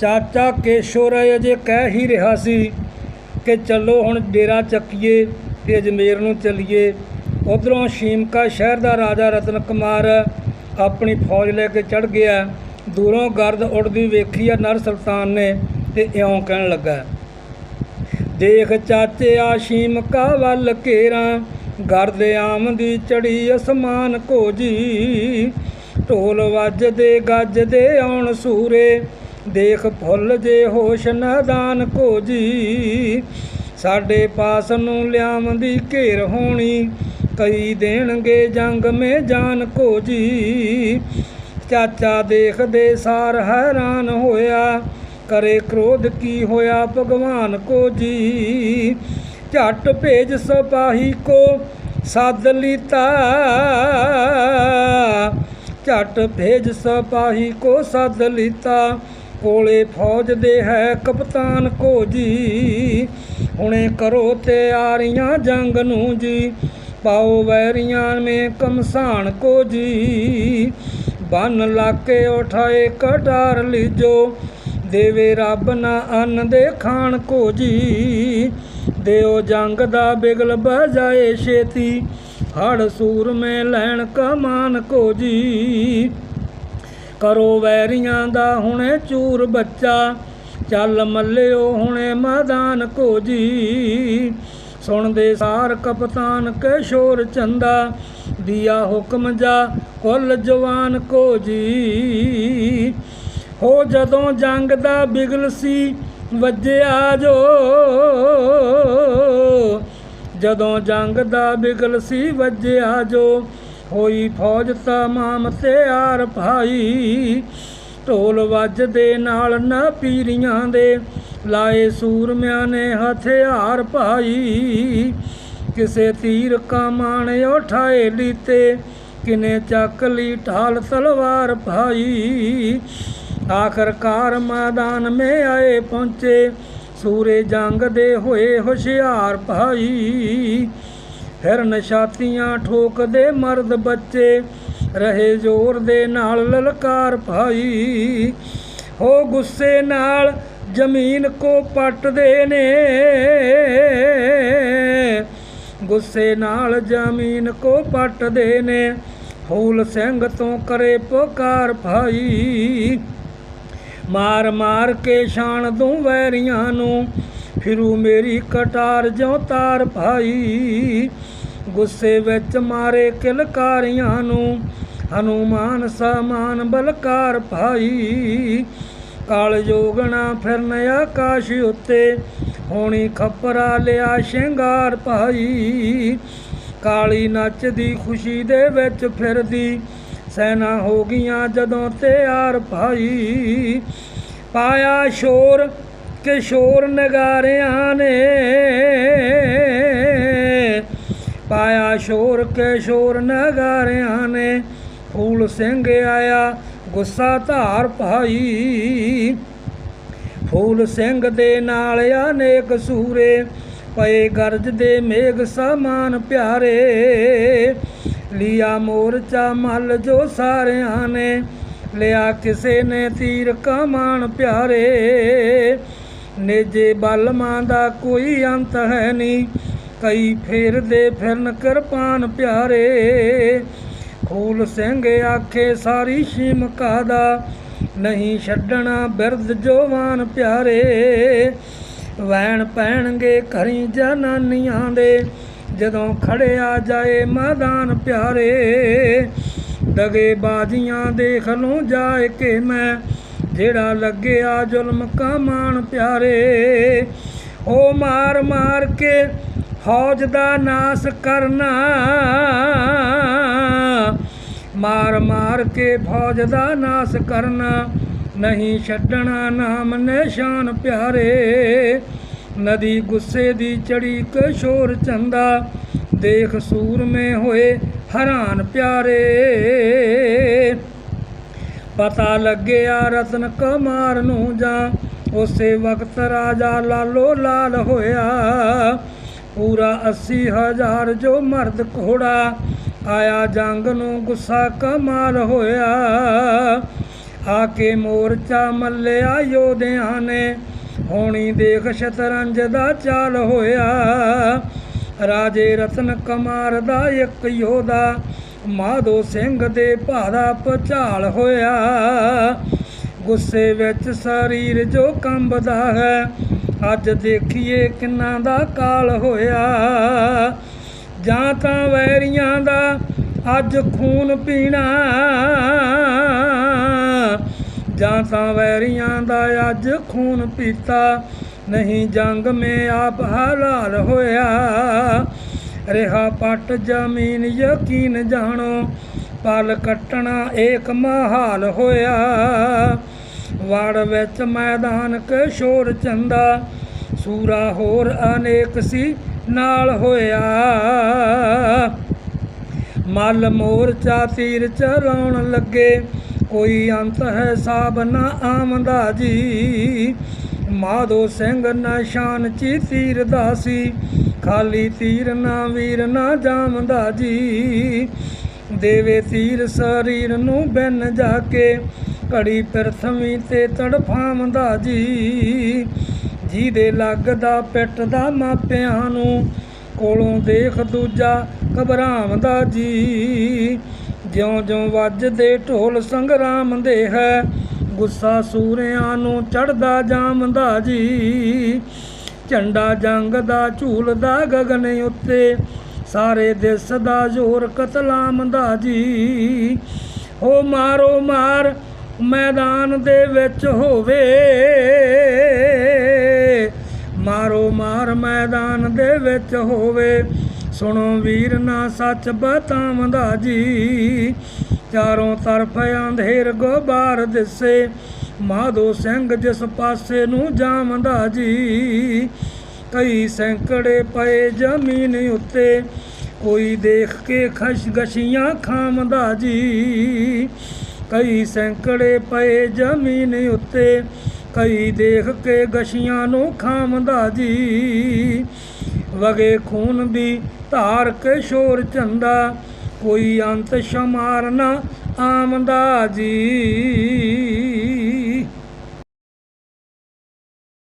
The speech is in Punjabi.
ਚਾਚਾ ਕੇਸ਼ੋਰ ਅਜੇ ਕਹਿ ਹੀ ਰਿਹਾ ਸੀ ਕਿ ਚੱਲੋ ਹੁਣ ਡੇਰਾ ਚੱਕੀਏ ਤੇ ਅਜਮੇਰ ਨੂੰ ਚੱਲੀਏ। ਉਧਰੋਂ ਸ਼ੀਮਕਾ ਸ਼ਹਿਰ ਦਾ ਰਾਜਾ ਰਤਨ ਕੁਮਾਰ ਆਪਣੀ ਫੌਜ ਲੈ ਕੇ ਚੜ ਗਿਆ। ਦੂਰੋਂ ਗਰਦ ਉੱਡਦੀ ਵੇਖੀ ਆ ਨਰ ਸੁਲਤਾਨ ਨੇ ਤੇ ਇਉਂ ਕਹਿਣ ਲੱਗਾ, ਦੇਖ ਚਾਚੇ ਆ ਸ਼ੀਮਕਾ ਵੱਲ ਕੇਰਾਂ ਗਰਦ ਆਮਦੀ ਚੜੀ ਅਸਮਾਨ ਕੋਜੀ ਢੋਲ ਵੱਜਦੇ ਗੱਜਦੇ ਆਉਣ ਸੂਰੇ ਦੇਖ ਫੁੱਲ ਜੇ ਹੋਸ਼ ਨਾਦਾਨ ਕੋਜੀ। ਸਾਡੇ ਪਾਸ ਨੂੰ ਲਿਆਵੰਦੀ ਘੇਰ ਹੋਣੀ, ਕਈ ਦੇਣਗੇ ਜੰਗ ਮੇ ਜਾਨ ਕੋਜੀ। ਚਾਚਾ ਦੇਖਦੇ ਸਾਰ ਹੈਰਾਨ ਹੋਇਆ, ਕਰੇ ਕ੍ਰੋਧ ਕੀ ਹੋਇਆ ਭਗਵਾਨ ਕੋ ਜੀ ਝਟ ਭੇਜ ਸਪਾਹੀ ਕੋ ਸੱਦ ਲੀਤਾ। ਝਟ ਭੇਜ ਸਪਾਹੀ ਕੋ ਸੱਦ ਲੀਤਾ। ਕੋਲੇ ਫੌਜ ਦੇ ਹੈ ਕਪਤਾਨ ਕੋ ਜੀ। ਹੁਣੇ ਕਰੋ ਤਿਆਰੀਆਂ ਜੰਗ ਨੂੰ ਜੀ। ਪਾਓ ਵੈਰੀਆਂ ਮੇ ਕਮਸਾਨ ਕੋ ਜੀ। ਬੰਨ ਲਾਕੇ ਉਠਾਏ ਕਟਾਰ ਲਿਜੋ। ਦੇਵੇ ਰੱਬ ਨਾ ਅੰਨ ਦੇ ਖਾਣ ਕੋ ਜੀ। ਦਿਓ ਜੰਗ ਦਾ ਬਿਗਲ ਬਜਾਏ ਛੇਤੀ। ਹੜ ਸੂਰ ਮੈਂ ਲੈਣ ਕਮਾਨ ਕੋ ਜੀ। ਕਰੋ ਵੈਰੀਆਂ ਦਾ ਹੁਣੇ ਚੂਰ ਬੱਚਾ, ਚੱਲ ਮੱਲਿਓ ਹੁਣੇ ਮੈਦਾਨ ਕੋ ਜੀ ਸੁਣਦੇ ਸਾਰ ਕਪਤਾਨ ਕਿਸ਼ੋਰ ਚੰਦਾ, ਦਿਆ ਹੁਕਮ ਜਾ ਕੁੱਲ ਜਵਾਨ ਕੋ ਜੀ ਹੋ ਜਦੋਂ ਜੰਗ ਦਾ ਬਿਗਲ ਸੀ, ਵੱਜਿਆ ਜੋ। ਜਦੋਂ ਜੰਗ ਦਾ ਬਿਗਲ ਸੀ, ਵੱਜਿਆ ਜੋ। ਹੋਈ ਫੌਜ ਤਮਾਮ ਤਿਆਰ ਭਾਈ। ਢੋਲ ਵੱਜਦੇ ਨਾਲ ਨਾ ਪੀਰੀਆਂ ਦੇ, ਲਾਏ ਸੂਰਮਿਆਂ ਨੇ ਹਥਿਆਰ ਭਾਈ। ਕਿਸੇ ਤੀਰ ਕਮਾਣ ਉਠਾਏ ਲੀਤੇ, ਕਿਨੇ ਚੱਕ ਲਈ ਢਾਲ ਤਲਵਾਰ ਭਾਈ। ਆਖਰਕਾਰ ਮੈਦਾਨ ਮੇ ਆਏ ਪਹੁੰਚੇ ਸੂਰੇ ਜੰਗ ਦੇ ਹੋਏ ਹੁਸ਼ਿਆਰ ਭਾਈ। ਫਿਰ ਨਸ਼ਾਤੀਆਂ ਠੋਕਦੇ ਮਰਦ ਬੱਚੇ, ਰਹੇ ਜ਼ੋਰ ਦੇ ਨਾਲ ਲਲਕਾਰ ਭਾਈ। ਹੋ ਗੁੱਸੇ ਨਾਲ ਜ਼ਮੀਨ ਕੋ ਪੱਟਦੇ ਨੇ। ਗੁੱਸੇ ਨਾਲ ਜ਼ਮੀਨ ਕੋ ਪੱਟਦੇ ਨੇ। ਹੂਲ ਸਿੰਘ ਤੋਂ ਕਰੇ ਪੁਕਾਰ ਭਾਈ। ਮਾਰ ਮਾਰ ਕੇ ਛਾਣ ਦੂੰ ਵੈਰੀਆਂ ਨੂੰ। ਫਿਰੂ ਮੇਰੀ ਕਟਾਰ ਜਿਉ ਤਾਰ ਭਾਈ ਗੁੱਸੇ ਵਿੱਚ ਮਾਰੇ ਕਿਲਕਾਰੀਆਂ ਨੂੰ, ਹਨੂਮਾਨ ਸਮਾਨ ਬਲਕਾਰ ਭਾਈ ਕਾਲ ਜੋਗਣਾ ਫਿਰਨ ਆਕਾਸ਼ ਉੱਤੇ, ਹੋਣੀ ਖੱਪਰਾ ਲਿਆ ਸ਼ਿੰਗਾਰ ਭਾਈ ਕਾਲੀ ਨੱਚਦੀ, ਖੁਸ਼ੀ ਦੇ ਵਿੱਚ ਫਿਰਦੀ, ਸੈਨਾ ਹੋ ਗਈਆਂ ਜਦੋਂ ਤਿਆਰ ਭਾਈ ਪਾਇਆ ਸ਼ੋਰ ਕਿ ਸ਼ੋਰ ਨਗਾਰਿਆਂ ਨੇ ਪਾਇਆ ਸ਼ੋਰ ਕਿਸ਼ੋਰ ਨਗਾਰਿਆਂ ਨੇ। ਫੂਲ ਸਿੰਘ ਆਇਆ, ਗੁੱਸਾ ਧਾਰ ਭਾਈ ਫੂਲ ਸਿੰਘ ਦੇ ਨਾਲ ਅਨੇਕ ਸੂਰੇ, ਪਏ ਗਰਜ ਦੇ ਮੇਘ ਸਮਾਨ ਪਿਆਰੇ। ਲਿਆ ਮੋਰਚਾ ਮੱਲ ਜੋ ਸਾਰਿਆਂ ਨੇ, ਲਿਆ ਕਿਸੇ ਨੇ ਤੀਰ ਕਮਾਨ ਪਿਆਰੇ। ਨੇਜੇ ਬਲਮਾਂ ਦਾ ਕੋਈ ਅੰਤ ਹੈ ਨਹੀਂ, ਕਈ ਫੇਰਦੇ ਫਿਰਨ ਕਿਰਪਾਨ ਪਿਆਰੇ। ਖੂਲ ਸਿੰਘ ਆਖੇ, ਸਾਰੀ ਸ਼ਿਮਕਾ ਦਾ ਨਹੀਂ ਛੱਡਣਾ ਬਿਰਦ ਜੋਵਾਨ ਪਿਆਰੇ। ਵੈਣ ਪੈਣਗੇ ਘਰੀ ਜਨਾਨੀਆਂ ਦੇ, ਜਦੋਂ ਖੜਿਆ ਜਾਏ ਮੈਦਾਨ ਪਿਆਰੇ। ਦਗੇ ਬਾਜ਼ੀਆਂ ਦੇਖ ਲੂੰ ਜਾਏ ਕਿ ਮੈਂ ਜਿਹੜਾ ਲੱਗਿਆ ਜ਼ੁਲਮ ਕਮਾਨ ਪਿਆਰੇ, ਉਹ ਮਾਰ ਮਾਰ ਕੇ ਫੌਜ ਦਾ ਨਾਸ ਕਰਨਾ। ਮਾਰ ਮਾਰ ਕੇ ਫੌਜ ਦਾ ਨਾਸ ਕਰਨਾ, ਨਹੀਂ ਛੱਡਣਾ ਨਾਮ ਨਿਸ਼ਾਨ ਪਿਆਰੇ। ਨਦੀ ਗੁੱਸੇ ਦੀ ਚੜੀ ਕਸ਼ੋਰ ਚੰਦਾ, ਦੇਖ ਸੂਰਮੇ ਹੋਏ ਹੈਰਾਨ ਪਿਆਰੇ। ਪਤਾ ਲੱਗਿਆ ਰਤਨ ਕੁਮਾਰ ਨੂੰ ਜਾਂ ਉਸੇ ਵਕਤ ਰਾਜਾ ਲਾਲੋ ਲਾਲ ਹੋਇਆ। ਪੂਰਾ 80 ਹਜ਼ਾਰ ਜੋ ਮਰਦ ਘੋੜਾ ਆਇਆ, ਜੰਗ ਨੂੰ ਗੁੱਸਾ ਕਮਾਲ ਹੋਇਆ। ਆ ਕੇ ਮੋਰਚਾ ਮੱਲਿਆ ਯੋਧਿਆਂ ਨੇ, ਹੋਣੀ ਦੇਖ ਸ਼ਤਰੰਜ ਦਾ ਚਾਲ ਹੋਇਆ। ਰਾਜੇ ਰਤਨ ਕੁਮਾਰ ਦਾ ਇੱਕ ਯੋਧਾ ਮਾਧੋ ਸਿੰਘ ਦੇ ਭਾਰਾ ਪਚਾਲ ਹੋਇਆ। ਗੁੱਸੇ ਵਿੱਚ ਸਰੀਰ ਜੋ ਕੰਬਦਾ ਹੈ, ਅੱਜ ਦੇਖੀਏ ਕਿੰਨਾ ਦਾ ਕਾਲ ਹੋਇਆ। ਜਾਂ ਤਾਂ ਵੈਰੀਆਂ ਦਾ ਅੱਜ ਖੂਨ ਪੀਣਾ। ਜਾਂ ਤਾਂ ਵੈਰੀਆਂ ਦਾ ਅੱਜ ਖੂਨ ਪੀਤਾ। ਨਹੀਂ ਜੰਗ ਮੇ ਆਪ ਹਲਾਲ ਹੋਇਆ। ਰਿਹਾ ਪੱਟ ਜ਼ਮੀਨ ਯਕੀਨ ਜਾਣੋ, ਪਲ ਕੱਟਣਾ ਏਕ ਮਹਾਲ ਹੋਇਆ। ਵੜ ਵਿੱਚ ਮੈਦਾਨ ਕੇ ਸ਼ੋਰ ਚੰਦਾ, ਸੂਰਾ ਹੋਰ ਅਨੇਕ ਸੀ ਨਾਲ ਹੋਇਆ। ਮਲ ਮੋਰਚਾ ਤੀਰ ਚਲਾਉਣ ਲੱਗੇ, ਕੋਈ ਅੰਤ ਹੈ ਸਾਬ ਨਾ ਆਮਦਾ ਜੀ। ਮਾਧੋ ਸਿੰਘ ਨਿਸ਼ਾਨ ਚੀ ਤੀਰ ਦਾ ਸੀ ਖਾਲੀ ਤੀਰ ਨਾ ਵੀਰ ਨਾ ਜਾਮਦਾ ਜੀ। ਦੇਵੇ ਤੀਰ ਸਰੀਰ ਨੂੰ ਬਿਨ ਜਾ ਕੇ, ਘੜੀ ਪ੍ਰਥਮੀ ਤੇ ਤੜਫਾਮਦਾ ਜੀ। ਜਿਹਦੇ ਲੱਗਦਾ ਪਿੱਟ ਦਾ ਮਾਪਿਆਂ ਨੂੰ, ਕੋਲੋਂ ਦੇਖ ਦੂਜਾ ਘਬਰਾਮਦਾ ਜੀ। ਜਿਉਂ-ਜਿਉਂ ਵੱਜਦੇ ਢੋਲ ਸੰਗਰਾਮ ਦੇ ਹੈ, ਗੁੱਸਾ ਸੂਰਿਆਂ ਨੂੰ ਚੜਦਾ ਜਾਮਦਾ ਜੀ। ਝੰਡਾ ਜੰਗ ਦਾ ਝੂਲਦਾ ਗਗਨ ਉੱਤੇ। ਸਾਰੇ ਦੇਸ ਦਾ ਜ਼ੋਰ ਕਤਲਾਮ ਦਾ ਜੀ। ਹੋ ਮਾਰੋ ਮਾਰ, ਮੈਦਾਨ ਦੇ ਵਿੱਚ ਹੋਵੇ। ਮਾਰੋ ਮਾਰ, ਮੈਦਾਨ ਦੇ ਵਿੱਚ ਹੋਵੇ। ਸੁਣੋ ਵੀਰ, ਨਾ ਸੱਚ ਬਤਾਵੰਦਾ ਜੀ। ਚਾਰੋਂ ਤਰਫ ਅੰਧੇਰ ਗੋਬਾਰ ਦਿਸੇ। ਮਾਧੋ ਸਿੰਘ ਜਿਸ ਪਾਸੇ ਨੂੰ ਜਾਮਦਾ ਜੀ, ਕਈ ਸੈਂਕੜੇ ਪਏ ਜ਼ਮੀਨ ਉੱਤੇ, ਕੋਈ ਦੇਖ ਕੇ ਖਸ਼ਗਸ਼ੀਆਂ ਖਾਮਦਾ ਜੀ, ਕਈ ਸੈਂਕੜੇ ਪਏ ਜ਼ਮੀਨ ਉੱਤੇ, ਕਈ ਦੇਖ ਕੇ ਗਸ਼ੀਆਂ ਨੂੰ ਖਾਮਦਾ ਜੀ, ਵਗੇ ਖੂਨ ਦੀ ਧਾਰ ਕੇ ਸ਼ੋਰ ਚੰਦਾ, ਕੋਈ ਅੰਤ ਸ਼ਮਾਰ ਨਾ ਆਮਦਾ ਜੀ।